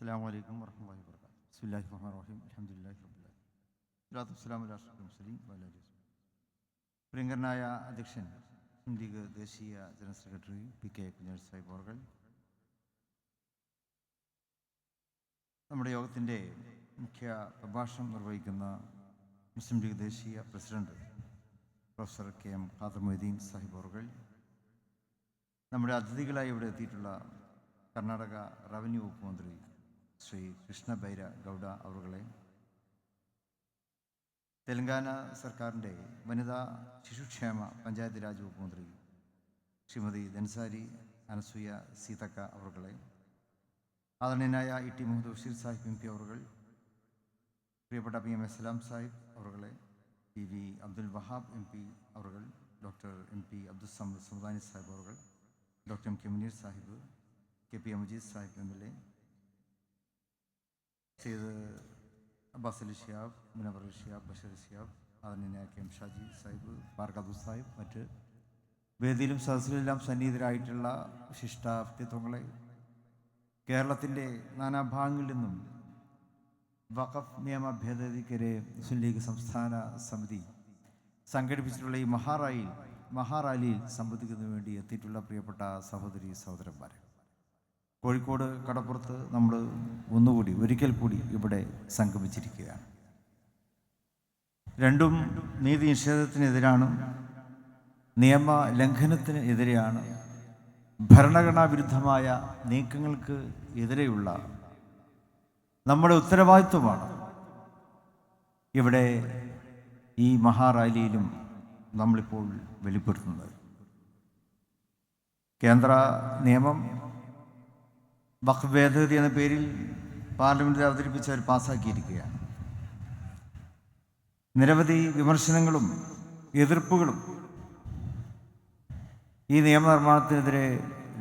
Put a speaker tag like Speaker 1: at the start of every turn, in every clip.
Speaker 1: അസ്സാം വലൈക്കും വർഹമുല്ലാ വർക്കാത്തു ബിസ്മില്ലാഹി റഹ്മാൻ റഹീം. അലഹമുല്ലാഹി റബ്ബുലാ സ്വലാത്തു മുർസലീൻ വഅലാ ആലിഹി വസഹ്ബിഹി. പ്രിയങ്കരനായ അധ്യക്ഷൻ മുസ്ലിം ലീഗ് ദേശീയ general secretary P K Kunhal Sahib അവർ നമ്മുടെ യോഗത്തിന്റെ മുഖ്യ പ്രഭാഷണം നിർവഹിക്കുന്ന മുസ്ലിം ലീഗ് ദേശീയ president professor K M Khader Moideen Sahib അവർ നമ്മുടെ അതിഥികളായി ഇവിടെ എത്തിയിട്ടുള്ള കർണാടക റവന്യൂ വകുപ്പ് മന്ത്രി ശ്രീ കൃഷ്ണ ബൈര ഗൗഡ അവറുകളെ. തെലങ്കാന സർക്കാരിന്റെ വനിതാ ശിശുക്ഷേമ പഞ്ചായത്ത് രാജ് വകുപ്പ് മന്ത്രി ശ്രീമതി ധൻസാരി അനസൂയ സീതക്ക അവറുകളെ. ആദരണീയനായ E T Muhammad Basheer Sahib M P പ്രിയപ്പെട്ട P M S Salam Sahib അവറുകളെ P V Abdul Wahab M P അവറുകൾ doctor M P Abdul Samad Sulthani Sahib അവറുകൾ doctor M K Muneer Sahib K P Amajeed Sahib M L A Sayed Abbas Ali Shihab Munavar Shihab Basheer Shihab ആദരണീയ K M Shaji Sahib ബാർക്കബു സാഹിബ് മറ്റ് വേദിയിലും സദസ്സിലെല്ലാം സന്നിഹിതരായിട്ടുള്ള വിശിഷ്ട വ്യക്തിത്വങ്ങളെ കേരളത്തിന്റെ നാനാഭാഗങ്ങളിൽ നിന്നും വഖഫ് നിയമ ഭേദഗതിക്കെതിരെ മുസ്ലിം ലീഗ് സംസ്ഥാന സമിതി സംഘടിപ്പിച്ചിട്ടുള്ള ഈ മഹാറായിൽ മഹാറാലിയിൽ സംബന്ധിക്കുന്നതിന് വേണ്ടി എത്തിയിട്ടുള്ള പ്രിയപ്പെട്ട സഹോദരി സഹോദരന്മാരെ. കോഴിക്കോട് കടപ്പുറത്ത് നമ്മൾ ഒന്നുകൂടി ഒരിക്കൽ കൂടി ഇവിടെ സംഗമിച്ചിരിക്കുകയാണ്. രണ്ടും നീതി നിഷേധത്തിനെതിരാണ് നിയമ ലംഘനത്തിന് എതിരെയാണ് ഭരണഘടനാ വിരുദ്ധമായ നീക്കങ്ങൾക്ക് എതിരെയുള്ള നമ്മുടെ ഉത്തരവാദിത്വമാണ് ഇവിടെ ഈ മഹാറാലിയിലും നമ്മളിപ്പോൾ വെളിപ്പെടുത്തുന്നത്. കേന്ദ്ര നിയമം വഖഫ് ഭേദഗതി എന്ന പേരിൽ പാർലമെന്റിൽ അവതരിപ്പിച്ച് അവർ പാസ്സാക്കിയിരിക്കുകയാണ്. നിരവധി വിമർശനങ്ങളും എതിർപ്പുകളും ഈ നിയമനിർമ്മാണത്തിനെതിരെ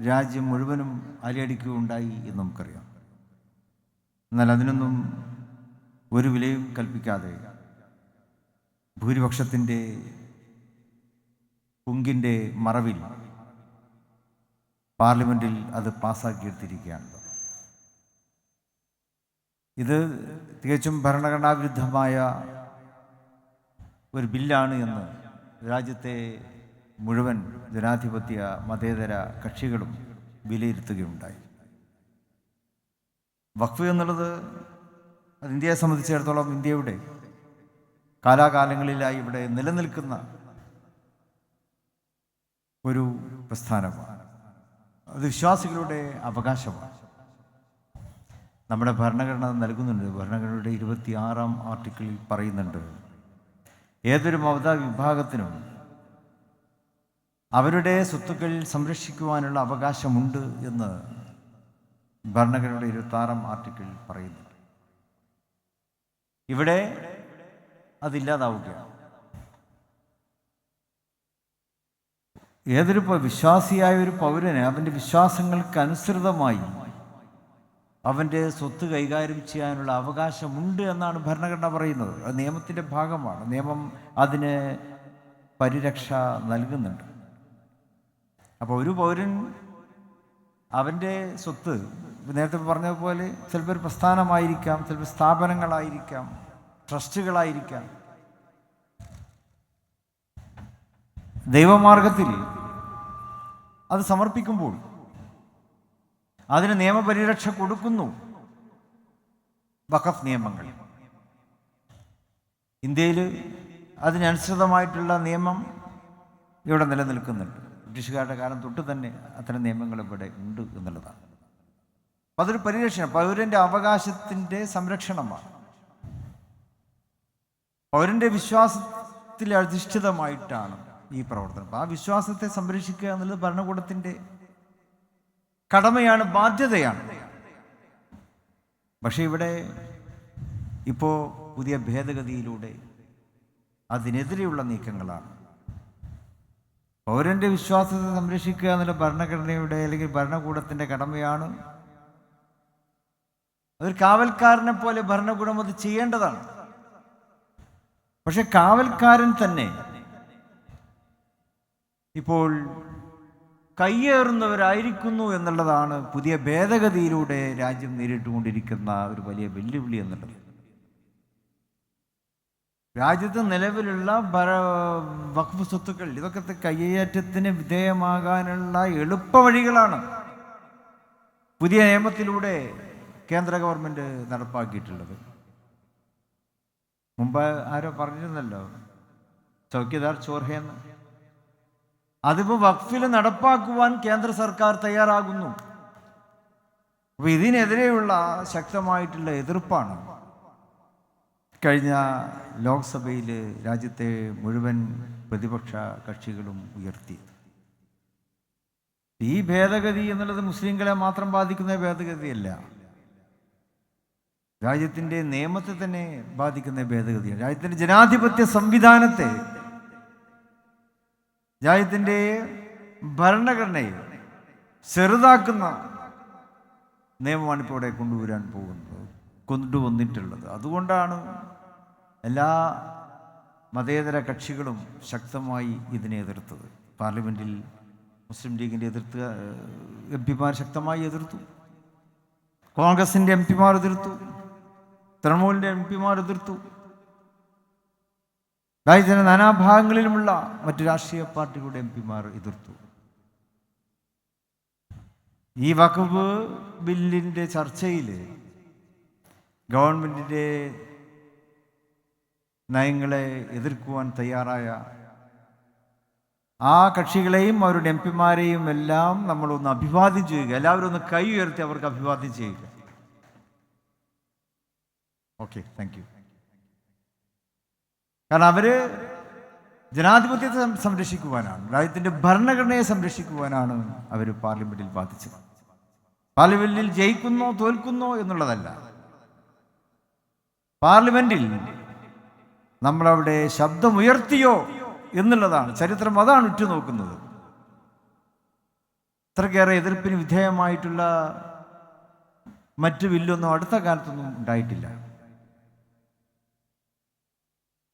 Speaker 1: രാജ്യം മുഴുവനും അലയടിക്കുകയുണ്ടായി എന്ന് നമുക്കറിയാം. എന്നാൽ അതിനൊന്നും ഒരു വിലയും കൽപ്പിക്കാതെ ഭൂരിപക്ഷത്തിന്റെ പുങ്കിന്റെ മറവിൽ പാർലമെന്റിൽ അത് പാസ്സാക്കിയെടുത്തിരിക്കുകയാണ് ഇത് തികച്ചും ഭരണഘടനാവിരുദ്ധമായ ഒരു ബില്ലാണ് എന്ന് രാജ്യത്തെ മുഴുവൻ ജനാധിപത്യ മതേതര കക്ഷികളും വിലയിരുത്തുകയുണ്ടായി. വഖഫ് എന്നുള്ളത് അത് ഇന്ത്യയെ സംബന്ധിച്ചിടത്തോളം ഇന്ത്യയുടെ കാലാകാലങ്ങളിലായി ഇവിടെ നിലനിൽക്കുന്ന ഒരു പ്രസ്ഥാനമാണ്. അത് വിശ്വാസികളുടെ അവകാശമാണ്. നമ്മുടെ ഭരണഘടന നൽകുന്നുണ്ട്. ഭരണഘടനയുടെ ഇരുപത്തിയാറാം ആർട്ടിക്കിളിൽ പറയുന്നുണ്ട് ഏതൊരു മമതാ വിഭാഗത്തിനും അവരുടെ സ്വത്തുക്കൾ സംരക്ഷിക്കുവാനുള്ള അവകാശമുണ്ട് എന്ന് ഭരണഘടനയുടെ ഇരുപത്താറാം ആർട്ടിക്കിൾ പറയുന്നുണ്ട് ഇവിടെ അതില്ലാതാവുകയാണ് ഏതൊരു വിശ്വാസിയായ ഒരു പൗരന് അവന്റെ വിശ്വാസങ്ങൾക്ക് അനുസൃതമായി അവന്റെ സ്വത്ത് കൈകാര്യം ചെയ്യാനുള്ള അവകാശമുണ്ട് എന്നാണ് ഭരണഘടന പറയുന്നത്. അത് നിയമത്തിന്റെ ഭാഗമാണ്. നിയമം അതിന് പരിരക്ഷ നൽകുന്നുണ്ട്. അപ്പോൾ ഒരു പൗരൻ അവന്റെ സ്വത്ത് നേരത്തെ പറഞ്ഞതുപോലെ ചിലപ്പോൾ ഒരു പ്രസ്ഥാനമായിരിക്കാം ചിലപ്പോൾ സ്ഥാപനങ്ങളായിരിക്കാം ട്രസ്റ്റുകളായിരിക്കാം. ദൈവമാർഗത്തിൽ അത് സമർപ്പിക്കുമ്പോൾ അതിന് നിയമപരിരക്ഷ കൊടുക്കുന്നു. വഖഫ് നിയമങ്ങൾ. ഇന്ത്യയിൽ അതിനനുസൃതമായിട്ടുള്ള നിയമം ഇവിടെ നിലനിൽക്കുന്നുണ്ട്. ബ്രിട്ടീഷുകാരുടെ കാലം തൊട്ട് തന്നെ അത്തരം നിയമങ്ങൾ ഇവിടെ ഉണ്ട് എന്നുള്ളതാണ്. അപ്പം അതൊരു പരിരക്ഷണം പൗരന്റെ അവകാശത്തിന്റെ സംരക്ഷണമാണ്. പൗരന്റെ വിശ്വാസത്തിൽ അധിഷ്ഠിതമായിട്ടാണ് ഈ പ്രവർത്തനം. അപ്പം ആ വിശ്വാസത്തെ സംരക്ഷിക്കുക എന്നുള്ളത് ഭരണകൂടത്തിന്റെ കടമയാണ് ബാധ്യതയാണ്. പക്ഷേ ഇവിടെ ഇപ്പോൾ പുതിയ ഭേദഗതിയിലൂടെ അതിനെതിരെയുള്ള നീക്കങ്ങളാണ്. പൗരന്റെ വിശ്വാസത്തെ സംരക്ഷിക്കുക എന്നുള്ള ഭരണഘടനയുടെ അല്ലെങ്കിൽ ഭരണകൂടത്തിന്റെ കടമയാണ് അതൊരു കാവൽക്കാരനെ പോലെ ഭരണകൂടം അത് ചെയ്യേണ്ടതാണ്. പക്ഷെ കാവൽക്കാരൻ തന്നെ ഇപ്പോൾ കയ്യേറുന്നവരായിരിക്കുന്നു എന്നുള്ളതാണ് പുതിയ ഭേദഗതിയിലൂടെ രാജ്യം നേരിട്ടുകൊണ്ടിരിക്കുന്ന ഒരു വലിയ വെല്ലുവിളി എന്നുള്ളത്. രാജ്യത്ത് നിലവിലുള്ള ഭര വഖഫ് സ്വത്തുക്കൾ ഇതൊക്കെ കയ്യേറ്റത്തിന് വിധേയമാകാനുള്ള എളുപ്പ വഴികളാണ് പുതിയ നിയമത്തിലൂടെ കേന്ദ്ര ഗവൺമെന്റ് നടപ്പാക്കിയിട്ടുള്ളത്. മുമ്പ് ആരോ പറഞ്ഞിരുന്നല്ലോ ചൗക്കിദാർ ചോർഹയെന്ന് അതിപ്പോൾ വഖഫിൽ നടപ്പാക്കുവാൻ കേന്ദ്ര സർക്കാർ തയ്യാറാകുന്നു. അപ്പോൾ ഇതിനെതിരെയുള്ള ശക്തമായിട്ടുള്ള എതിർപ്പാണ് കഴിഞ്ഞ ലോക്സഭയിൽ രാജ്യത്തെ മുഴുവൻ പ്രതിപക്ഷ കക്ഷികളും ഉയർത്തിയത്. ഈ ഭേദഗതി എന്നുള്ളത് മുസ്ലിങ്ങളെ മാത്രം ബാധിക്കുന്ന ഭേദഗതിയല്ല. രാജ്യത്തിന്റെ നിയമത്തെ തന്നെ ബാധിക്കുന്ന ഭേദഗതിയാണ്. രാജ്യത്തിന്റെ ജനാധിപത്യ സംവിധാനത്തെ രാജ്യത്തിന്റെ ഭരണഘടനയെ ചെറുതാക്കുന്ന നിയമമാണ് ഇപ്പോൾ ഇവിടെ കൊണ്ടുവരാൻ പോകുന്നത് കൊണ്ടുവന്നിട്ടുള്ളത് അതുകൊണ്ടാണ് എല്ലാ മതേതര കക്ഷികളും ശക്തമായി ഇതിനെ എതിർത്തത്. പാർലമെന്റിൽ മുസ്ലിം ലീഗിന്റെ എതിർത്ത് എം പിമാർ ശക്തമായി എതിർത്തു. കോൺഗ്രസിന്റെ എം പിമാർ എതിർത്തു. തൃണമൂലിന്റെ എം പിമാർ എതിർത്തു. രാജ്യത്തിന്റെ നാനാഭാഗങ്ങളിലുമുള്ള മറ്റു രാഷ്ട്രീയ പാർട്ടികളുടെ എം പിമാർ എതിർത്തു. ഈ വകുപ്പ് ബില്ലിന്റെ ചർച്ചയിൽ ഗവൺമെന്റിന്റെ നയങ്ങളെ എതിർക്കുവാൻ തയ്യാറായ ആ കക്ഷികളെയും അവരുടെ എം പിമാരെയും എല്ലാം നമ്മളൊന്ന് അഭിവാദ്യം ചെയ്യുക. എല്ലാവരും ഒന്ന് കൈ ഉയർത്തി അവർക്ക് അഭിവാദ്യം ചെയ്യുക. Okay thank you. കാരണം അവർ ജനാധിപത്യത്തെ സംരക്ഷിക്കുവാനാണ്. രാജ്യത്തിന്റെ ഭരണഘടനയെ സംരക്ഷിക്കുവാനാണ് അവർ പാർലമെന്റിൽ ബാധിച്ചത് പാർലമെന്റിൽ ജയിക്കുന്നോ തോൽക്കുന്നോ എന്നുള്ളതല്ല. പാർലമെന്റിൽ നമ്മളവിടെ ശബ്ദമുയർത്തിയോ എന്നുള്ളതാണ്. ചരിത്രം അതാണ് ഉറ്റുനോക്കുന്നത്. അത്രക്കേറെ എതിർപ്പിന് വിധേയമായിട്ടുള്ള മറ്റു ബില്ലൊന്നും അടുത്ത കാലത്തൊന്നും ഉണ്ടായിട്ടില്ല.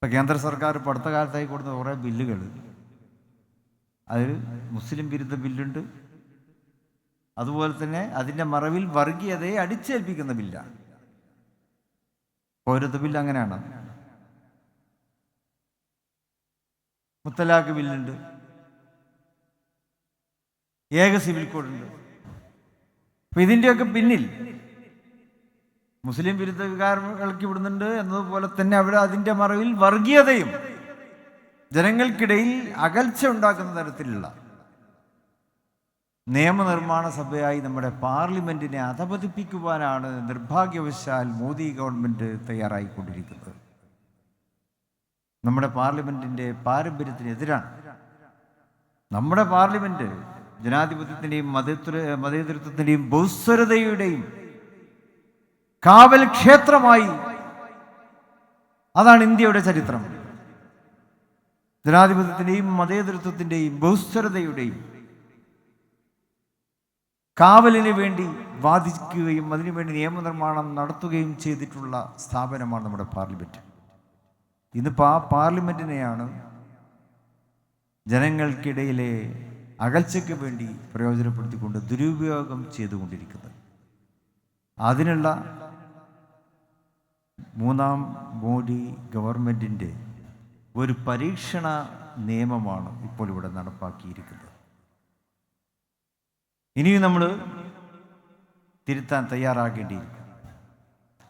Speaker 1: ഇപ്പം കേന്ദ്ര സർക്കാർ ഇപ്പോൾ അടുത്ത കാലത്തായി കൊടുത്ത കുറേ ബില്ലുകൾ. അതിൽ മുസ്ലിം വിരുദ്ധ ബില്ലുണ്ട്. അതുപോലെ തന്നെ അതിന്റെ മറവിൽ വർഗീയതയെ അടിച്ചേൽപ്പിക്കുന്ന ബില്ലാണ്. പൗരത്വ ബില്ല് അങ്ങനെയാണ്. മുത്തലാഖ് ബില്ലുണ്ട്. ഏക സിവിൽ കോഡുണ്ട്. അപ്പം ഇതിന്റെയൊക്കെ പിന്നിൽ മുസ്ലിം വിരുദ്ധ വികാരങ്ങൾക്ക് വിടുന്നുണ്ട് എന്നതുപോലെ തന്നെ അവിടെ അതിന്റെ മറവിൽ വർഗീയതയും ജനങ്ങൾക്കിടയിൽ അകൽച്ച ഉണ്ടാക്കുന്ന തരത്തിലുള്ള നിയമനിർമ്മാണ സഭയായി നമ്മുടെ പാർലമെന്റിനെ അധപതിപ്പിക്കുവാനാണ് നിർഭാഗ്യവശാൽ മോദി ഗവൺമെന്റ് തയ്യാറായിക്കൊണ്ടിരിക്കുന്നത്. നമ്മുടെ പാർലമെന്റിന്റെ പാരമ്പര്യത്തിനെതിരാണ്. നമ്മുടെ പാർലമെന്റ് ജനാധിപത്യത്തിന്റെയും മതേതൃ മതേതൃത്വത്തിന്റെയും ബഹുസ്വരതയുടെയും കാവൽ ക്ഷേത്രമായി. അതാണ് ഇന്ത്യയുടെ ചരിത്രം. ജനാധിപത്യത്തിന്റെയും മതേതൃത്വത്തിന്റെയും ബഹുസ്വരതയുടെയും കാവലിന് വേണ്ടി വാദിക്കുകയും അതിനുവേണ്ടി നിയമനിർമ്മാണം നടത്തുകയും ചെയ്തിട്ടുള്ള സ്ഥാപനമാണ് നമ്മുടെ പാർലമെന്റ്. ഇന്നിപ്പോൾ ആ പാർലമെന്റിനെയാണ് ജനങ്ങൾക്കിടയിലെ അകൽച്ചയ്ക്ക് വേണ്ടി പ്രയോജനപ്പെടുത്തിക്കൊണ്ട് ദുരുപയോഗം ചെയ്തുകൊണ്ടിരിക്കുന്നത്. അതിനുള്ള മൂന്നാം മോഡി ഗവൺമെന്റിന്റെ ഒരു പരീക്ഷണ നിയമമാണ് ഇപ്പോൾ ഇവിടെ നടപ്പാക്കിയിരിക്കുന്നത്. ഇനിയും നമ്മൾ തിരുത്താൻ തയ്യാറാകേണ്ടിയിരിക്കും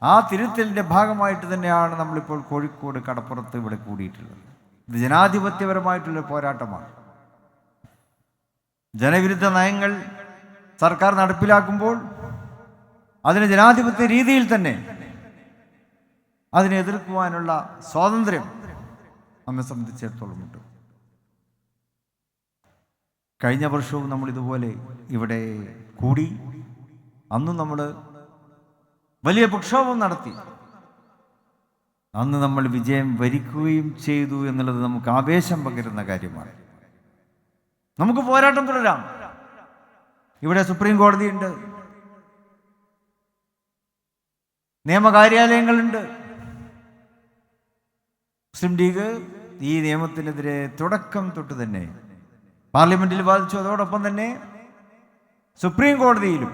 Speaker 1: ആ തിരുത്തലിന്റെ ഭാഗമായിട്ട് തന്നെയാണ് നമ്മളിപ്പോൾ കോഴിക്കോട് കടപ്പുറത്ത് ഇവിടെ കൂടിയിട്ടുള്ളത്. ഇത് ജനാധിപത്യപരമായിട്ടുള്ള പോരാട്ടമാണ്. ജനവിരുദ്ധ നയങ്ങൾ സർക്കാർ നടപ്പിലാക്കുമ്പോൾ അതിന് ജനാധിപത്യ രീതിയിൽ തന്നെ അതിനെ എതിർക്കുവാനുള്ള സ്വാതന്ത്ര്യം നമ്മെ സംബന്ധിച്ചിടത്തോളം ഉണ്ട്. കഴിഞ്ഞ വർഷവും നമ്മൾ ഇതുപോലെ ഇവിടെ കൂടി. അന്നും നമ്മൾ വലിയ പ്രക്ഷോഭം നടത്തി. അന്ന് നമ്മൾ വിജയം വരിക്കുകയും ചെയ്തു എന്നുള്ളത് നമുക്ക് ആവേശം പകരുന്ന കാര്യമാണ്. നമുക്ക് പോരാട്ടം തുടരാം. ഇവിടെ സുപ്രീം കോടതിയുണ്ട്. നിയമകാര്യാലയങ്ങളുണ്ട്. മുസ്ലിം ലീഗ് ഈ നിയമത്തിനെതിരെ തുടക്കം തൊട്ട് തന്നെ പാർലമെന്റിൽ വാദിച്ചു. അതോടൊപ്പം തന്നെ സുപ്രീം കോടതിയിലും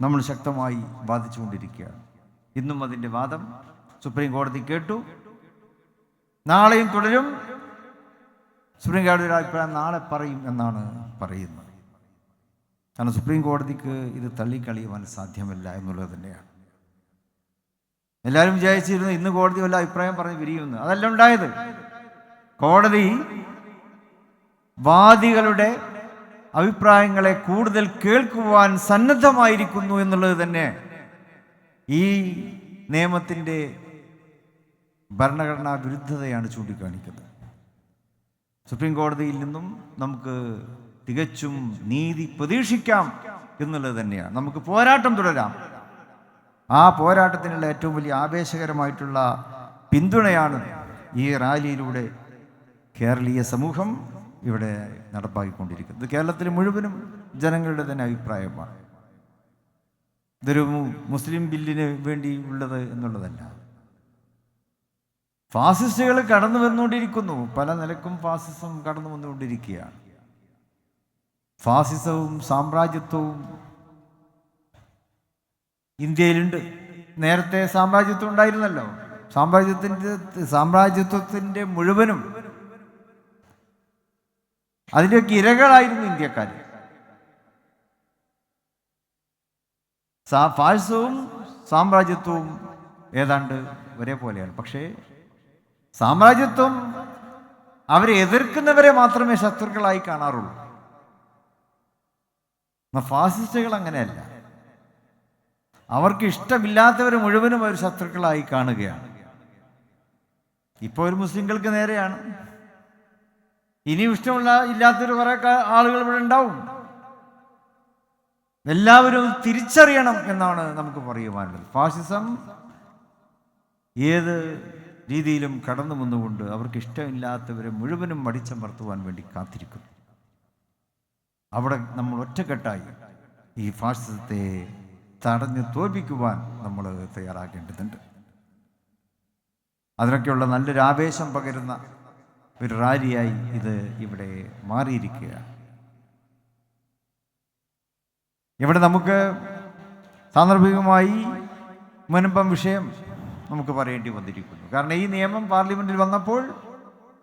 Speaker 1: നമ്മൾ ശക്തമായി വാദിച്ചുകൊണ്ടിരിക്കുകയാണ്. ഇന്നും അതിന്റെ വാദം സുപ്രീം കോടതി കേട്ടു. നാളെയും തുടരും. സുപ്രീം കോടതിയുടെ അഭിപ്രായം നാളെ പറയും എന്നാണ് പറയുന്നത്. കാരണം സുപ്രീം കോടതിക്ക് ഇത് തള്ളിക്കളിയുവാൻ സാധ്യമല്ല എന്നുള്ളത് തന്നെയാണ്. എല്ലാവരും വിചാരിച്ചിരുന്നു ഇന്ന് കോടതി വല്ല അഭിപ്രായം പറഞ്ഞ് പിരിയുമെന്ന്. അതല്ല ഉണ്ടായത്. കോടതി വാദികളുടെ അഭിപ്രായങ്ങളെ കൂടുതൽ കേൾക്കുവാൻ സന്നദ്ധമായിരിക്കുന്നു എന്നുള്ളത് തന്നെ ഈ നിയമത്തിന്റെ ഭരണഘടനാ വിരുദ്ധതയാണ് ചൂണ്ടിക്കാണിക്കുന്നത്. സുപ്രീം കോടതിയിൽ നിന്നും നമുക്ക് തികച്ചും നീതി പ്രതീക്ഷിക്കാം എന്നുള്ളത് തന്നെയാണ്. നമുക്ക് പോരാട്ടം തുടരാം. ആ പോരാട്ടത്തിനുള്ള ഏറ്റവും വലിയ ആവേശകരമായിട്ടുള്ള പിന്തുണയാണ് ഈ റാലിയിലൂടെ കേരളീയ സമൂഹം ഇവിടെ നടപ്പാക്കിക്കൊണ്ടിരിക്കുന്നത്. കേരളത്തിൽ മുഴുവനും ജനങ്ങളുടെ തന്നെ അഭിപ്രായമാണ്. ഇതൊരു മുസ്ലിം ബില്ലിന് വേണ്ടി ഉള്ളത് എന്നുള്ളതല്ല. ഫാസിസ്റ്റുകൾ കടന്നു വന്നുകൊണ്ടിരിക്കുന്നു. പല നിലക്കും ഫാസിസം കടന്നു വന്നുകൊണ്ടിരിക്കുകയാണ്. ഫാസിസവും സാമ്രാജ്യത്വവും ഇന്ത്യയിലുണ്ട്. നേരത്തെ സാമ്രാജ്യത്വം ഉണ്ടായിരുന്നല്ലോ. സാമ്രാജ്യത്തിന്റെ സാമ്രാജ്യത്വത്തിന്റെ മുഴുവനും അതിന്റെയൊക്കെ ഇരകളായിരുന്നു ഇന്ത്യക്കാർ ഫാഴ്സവും സാമ്രാജ്യത്വവും ഏതാണ്ട് ഒരേപോലെയാണ് പക്ഷേ സാമ്രാജ്യത്വം അവരെ എതിർക്കുന്നവരെ മാത്രമേ ശത്രുക്കളായി കാണാറുള്ളൂ. ഫാസിസ്റ്റുകൾ അങ്ങനെയല്ല. അവർക്ക് ഇഷ്ടമില്ലാത്തവർ മുഴുവനും അവർ ശത്രുക്കളായി കാണുകയാണ്. ഇപ്പോൾ ഒരു മുസ്ലിങ്ങൾക്ക് നേരെയാണ്. ഇനിയും ഇഷ്ടമുള്ള ഇല്ലാത്തൊരു കുറെ ആളുകൾ ഇവിടെ ഉണ്ടാവും. എല്ലാവരും തിരിച്ചറിയണം എന്നാണ് നമുക്ക് പറയുവാനുള്ളത്. ഫാസിസം ഏത് രീതിയിലും കടന്നു വന്നുകൊണ്ട് അവർക്ക് ഇഷ്ടമില്ലാത്തവരെ മുഴുവനും മടിച്ചമർത്തുവാൻ വേണ്ടി കാത്തിരിക്കുന്നു. അവിടെ നമ്മൾ ഒറ്റക്കെട്ടായി ഈ ഫാസിസത്തെ തടഞ്ഞു തോൽപ്പിക്കുവാൻ നമ്മൾ തയ്യാറാക്കേണ്ടതുണ്ട് അതിനൊക്കെയുള്ള നല്ലൊരു ആവേശം പകരുന്ന ഒരു റാലിയായി ഇത് ഇവിടെ മാറിയിരിക്കുകയാണ്. ഇവിടെ നമുക്ക് സാന്ദർഭികമായി മുൻപം വിഷയം നമുക്ക് പറയേണ്ടി വന്നിരിക്കുന്നു. കാരണം ഈ നിയമം പാർലമെന്റിൽ വന്നപ്പോൾ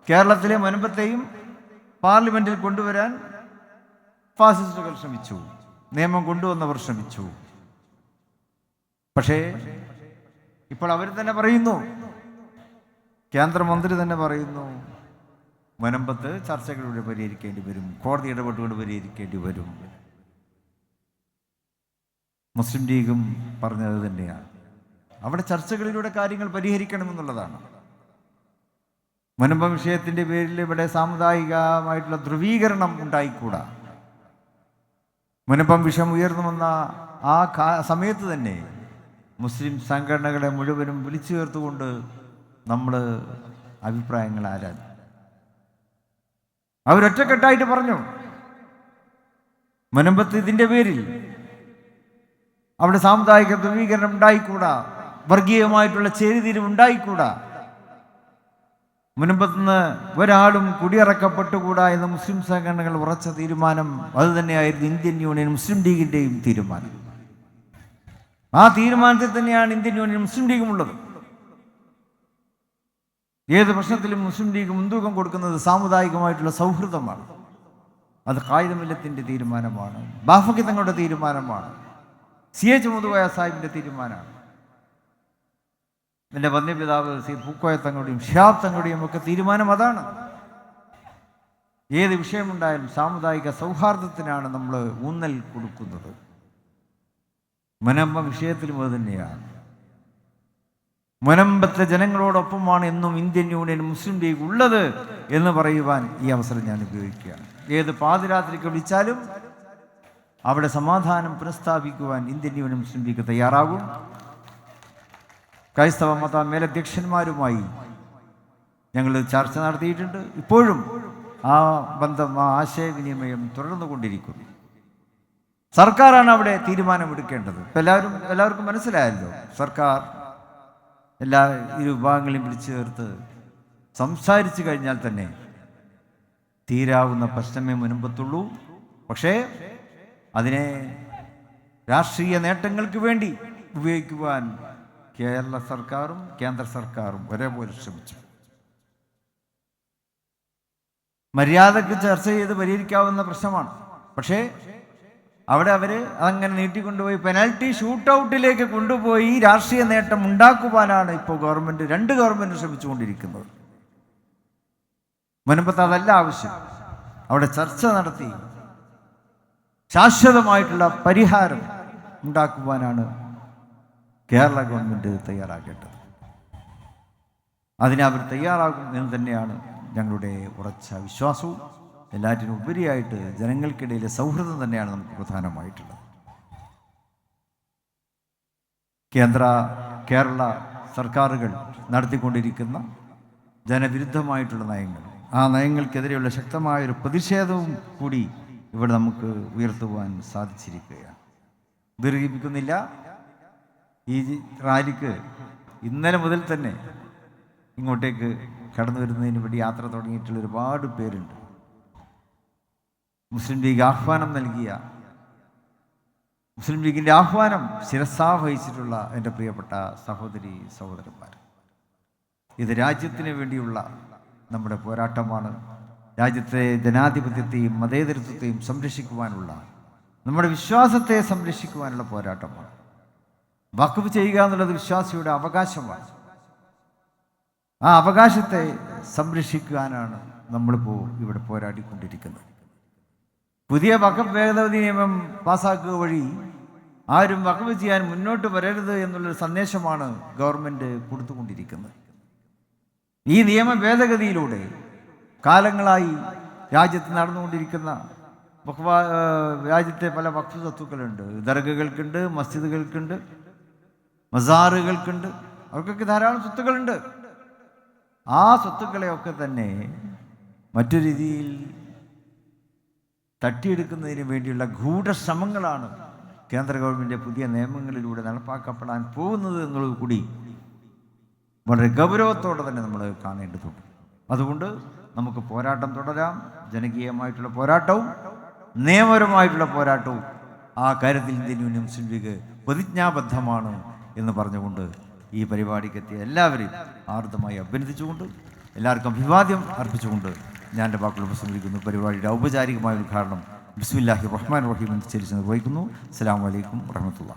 Speaker 1: കേരളത്തിലെ മുൻപത്തെയും പാർലമെന്റിൽ കൊണ്ടുവരാൻ ഫാസിസ്റ്റുകൾ ശ്രമിച്ചു. നിയമം കൊണ്ടുവന്നവർ ശ്രമിച്ചു. പക്ഷേ ഇപ്പോൾ അവർ തന്നെ പറയുന്നു. കേന്ദ്രമന്ത്രി തന്നെ പറയുന്നു മുനമ്പത്ത് ചർച്ചകളിലൂടെ പരിഹരിക്കേണ്ടി വരും കോടതി ഇടപെട്ടുകൊണ്ട് പരിഹരിക്കേണ്ടി വരും. മുസ്ലിം ലീഗും പറഞ്ഞത് തന്നെയാണ്. അവിടെ ചർച്ചകളിലൂടെ കാര്യങ്ങൾ പരിഹരിക്കണമെന്നുള്ളതാണ്. മുനമ്പ വിഷയത്തിന്റെ പേരിൽ ഇവിടെ സാമുദായികമായിട്ടുള്ള ധ്രുവീകരണം ഉണ്ടായിക്കൂടാ. മുനമ്പം വിഷം ഉയർന്നു വന്ന ആ സമയത്ത് തന്നെ മുസ്ലിം സംഘടനകളെ മുഴുവനും വിളിച്ചു ചേർത്തുകൊണ്ട് നമ്മൾ അഭിപ്രായങ്ങൾ ആരാൻ അവരൊറ്റക്കെട്ടായിട്ട് പറഞ്ഞു. മുനമ്പത്ത് ഇതിന്റെ പേരിൽ അവിടെ സാമുദായിക ധ്രുവീകരണം ഉണ്ടായിക്കൂടാ. വർഗീയമായിട്ടുള്ള ചേരിതിരിവ് ഉണ്ടായിക്കൂടാ. മുൻപത്തുനിന്ന് ഒരാളും കുടിയിറക്കപ്പെട്ടുകൂടാ എന്ന മുസ്ലിം സംഘടനകൾ ഉറച്ച തീരുമാനം അതുതന്നെയായിരുന്നു ഇന്ത്യൻ യൂണിയൻ മുസ്ലിം ലീഗിന്റെയും തീരുമാനം. ആ തീരുമാനത്തിൽ തന്നെയാണ് ഇന്ത്യൻ യൂണിയൻ മുസ്ലിം ലീഗും ഉള്ളത്. ഏത് പ്രശ്നത്തിലും മുസ്ലിം ലീഗ് മുൻതൂക്കം കൊടുക്കുന്നത് സാമുദായികമായിട്ടുള്ള സൗഹൃദമാണ്. അത് കായികമില്ലത്തിന്റെ തീരുമാനമാണ്. ബാഫക്കി തങ്ങളുടെ തീരുമാനമാണ്. സി എച്ച് മുതുകോയ സാഹിബിന്റെ തീരുമാനമാണ്. എന്റെ വന്യപിതാവ് സി പൂക്കോയ തങ്ങളുടെയും ഷിയാബ് തങ്ങളുടെയും ഒക്കെ തീരുമാനം അതാണ്. ഏത് വിഷയമുണ്ടായാലും സാമുദായിക സൗഹാർദ്ദത്തിനാണ് നമ്മൾ ഊന്നൽ കൊടുക്കുന്നത്. മുനമ്പ വിഷയത്തിലും അത് തന്നെയാണ്. മുനമ്പത്തെ ജനങ്ങളോടൊപ്പമാണ് എന്നും ഇന്ത്യൻ യൂണിയൻ മുസ്ലിം ലീഗ് ഉള്ളത് എന്ന് പറയുവാൻ ഈ അവസരം ഞാൻ ഉപയോഗിക്കുകയാണ്. ഏത് പാതിരാത്രിക്ക് വിളിച്ചാലും അവിടെ സമാധാനം പുനഃസ്ഥാപിക്കുവാൻ ഇന്ത്യൻ യൂണിയൻ മുസ്ലിം ലീഗ് തയ്യാറാകും. ക്രൈസ്തവ മത മേലധ്യക്ഷന്മാരുമായി ഞങ്ങൾ ചർച്ച നടത്തിയിട്ടുണ്ട്. ഇപ്പോഴും ആ ബന്ധം ആ ആശയവിനിമയം തുടർന്നുകൊണ്ടിരിക്കുന്നു. സർക്കാരാണ് അവിടെ തീരുമാനമെടുക്കേണ്ടത്. എല്ലാവരും എല്ലാവർക്കും മനസ്സിലായല്ലോ. സർക്കാർ എല്ലാ ഇരു വിഭാഗങ്ങളെയും വിളിച്ചു ചേർത്ത് സംസാരിച്ചു കഴിഞ്ഞാൽ തന്നെ തീരാവുന്ന പ്രശ്നമേ മുൻപത്തുള്ളൂ. പക്ഷേ അതിനെ രാഷ്ട്രീയ നേട്ടങ്ങൾക്ക് വേണ്ടി ഉപയോഗിക്കുവാൻ കേരള സർക്കാരും കേന്ദ്ര സർക്കാരും ഒരേപോലെ ശ്രമിച്ചു. മര്യാദയ്ക്ക് ചർച്ച ചെയ്ത് പരിഹരിക്കാവുന്ന പ്രശ്നമാണ്. പക്ഷേ അവിടെ അവർ അതങ്ങനെ നീട്ടിക്കൊണ്ടുപോയി. പെനാൽറ്റി ഷൂട്ട് ഔട്ടിലേക്ക് കൊണ്ടുപോയി രാഷ്ട്രീയ നേട്ടം ഉണ്ടാക്കുവാനാണ് ഇപ്പോൾ ഗവൺമെന്റ് രണ്ട് ഗവൺമെന്റ് ശ്രമിച്ചുകൊണ്ടിരിക്കുന്നത്. മുൻപത്ത് അതല്ല ആവശ്യം. അവിടെ ചർച്ച നടത്തി. ശാശ്വതമായിട്ടുള്ള പരിഹാരം ഉണ്ടാക്കുവാനാണ് കേരള ഗവൺമെന്റ് തയ്യാറാക്കേണ്ടത്. അതിനെ അവർ തയ്യാറാകും എന്ന് തന്നെയാണ് ഞങ്ങളുടെ ഉറച്ച വിശ്വാസവും. എല്ലാറ്റിനും ഉപരിയായിട്ട് ജനങ്ങൾക്കിടയിലെ സൗഹൃദം തന്നെയാണ് നമുക്ക് പ്രധാനമായിട്ടുള്ളത്. കേന്ദ്ര കേരള സർക്കാരുകൾ നടത്തിക്കൊണ്ടിരിക്കുന്ന ജനവിരുദ്ധമായിട്ടുള്ള നയങ്ങൾ. ആ നയങ്ങൾക്കെതിരെയുള്ള ശക്തമായൊരു പ്രതിഷേധവും കൂടി ഇവിടെ നമുക്ക് ഉയർത്തുവാൻ സാധിച്ചിരിക്കുകയാണ്. ദീർഘിപ്പിക്കുന്നില്ല ഈ റാലിക്ക് ഇന്നലെ മുതൽ തന്നെ ഇങ്ങോട്ടേക്ക് കടന്നു വരുന്നതിന് വേണ്ടി യാത്ര തുടങ്ങിയിട്ടുള്ള ഒരുപാട് പേരുണ്ട്. മുസ്ലിം ലീഗ് ആഹ്വാനം നൽകിയ മുസ്ലിം ലീഗിന്റെ ആഹ്വാനം ശിരസാ വഹിച്ചിട്ടുള്ള എന്റെ പ്രിയപ്പെട്ട സഹോദരി സഹോദരന്മാർ. ഇത് രാജ്യത്തിന് വേണ്ടിയുള്ള നമ്മുടെ പോരാട്ടമാണ്. രാജ്യത്തെ ജനാധിപത്യത്തെയും മതേതരത്വത്തെയും സംരക്ഷിക്കുവാനുള്ള നമ്മുടെ വിശ്വാസത്തെ സംരക്ഷിക്കുവാനുള്ള പോരാട്ടമാണ്. വഖഫ് ചെയ്യുക എന്നുള്ളത് വിശ്വാസിയുടെ അവകാശമാണ്. ആ അവകാശത്തെ സംരക്ഷിക്കാനാണ് നമ്മളിപ്പോൾ ഇവിടെ പോരാടിക്കൊണ്ടിരിക്കുന്നത്. പുതിയ വഖഫ് ഭേദഗതി നിയമം പാസ്സാക്കുക വഴി ആരും വഖഫ് ചെയ്യാൻ മുന്നോട്ട് വരരുത് എന്നുള്ളൊരു സന്ദേശമാണ് ഗവൺമെന്റ് കൊടുത്തുകൊണ്ടിരിക്കുന്നത്. ഈ നിയമ ഭേദഗതിയിലൂടെ കാലങ്ങളായി രാജ്യത്ത് നടന്നുകൊണ്ടിരിക്കുന്ന രാജ്യത്തെ പല വഖഫ് ദർഗകൾക്കുണ്ട് മസ്ജിദുകൾക്കുണ്ട് മസാറുകൾക്കുണ്ട് അവർക്കൊക്കെ ധാരാളം സ്വത്തുക്കളുണ്ട്. ആ സ്വത്തുക്കളെയൊക്കെ തന്നെ മറ്റു രീതിയിൽ തട്ടിയെടുക്കുന്നതിന് വേണ്ടിയുള്ള ഗൂഢശ്രമങ്ങളാണ് കേന്ദ്ര ഗവൺമെന്റ് പുതിയ നിയമങ്ങളിലൂടെ നടപ്പാക്കപ്പെടാൻ പോകുന്നത് എന്നുള്ളത് കൂടി വളരെ ഗൗരവത്തോടെ തന്നെ നമ്മൾ കാണേണ്ടതുണ്ട്. അതുകൊണ്ട് നമുക്ക് പോരാട്ടം തുടരാം. ജനകീയമായിട്ടുള്ള പോരാട്ടവും നിയമപരമായിട്ടുള്ള പോരാട്ടവും ആ കാര്യത്തിൽ ഇന്ത്യൻ യൂണിയൻ മുസ്ലിം ലീഗ് പ്രതിജ്ഞാബദ്ധമാണ് എന്ന് പറഞ്ഞുകൊണ്ട് ഈ പരിപാടിക്കെത്തിയ എല്ലാവരെയും ആർദ്രമായി അഭിനന്ദിച്ചുകൊണ്ട് എല്ലാവർക്കും അഭിവാദ്യം അർപ്പിച്ചുകൊണ്ട് ഞാൻ എന്റെ വാക്കുകൾ ഉപസംഹരിക്കുന്നു. പരിപാടിയുടെ ഔപചാരികമായ ഉദ്ഘാടനം ബിസ്മില്ലാഹി റഹ്മാൻ റഹീം എന്ന് ചരിച്ച് നിർവഹിക്കുന്നു. അസ്സാം വലൈക്കും വറഹമത്തുള്ള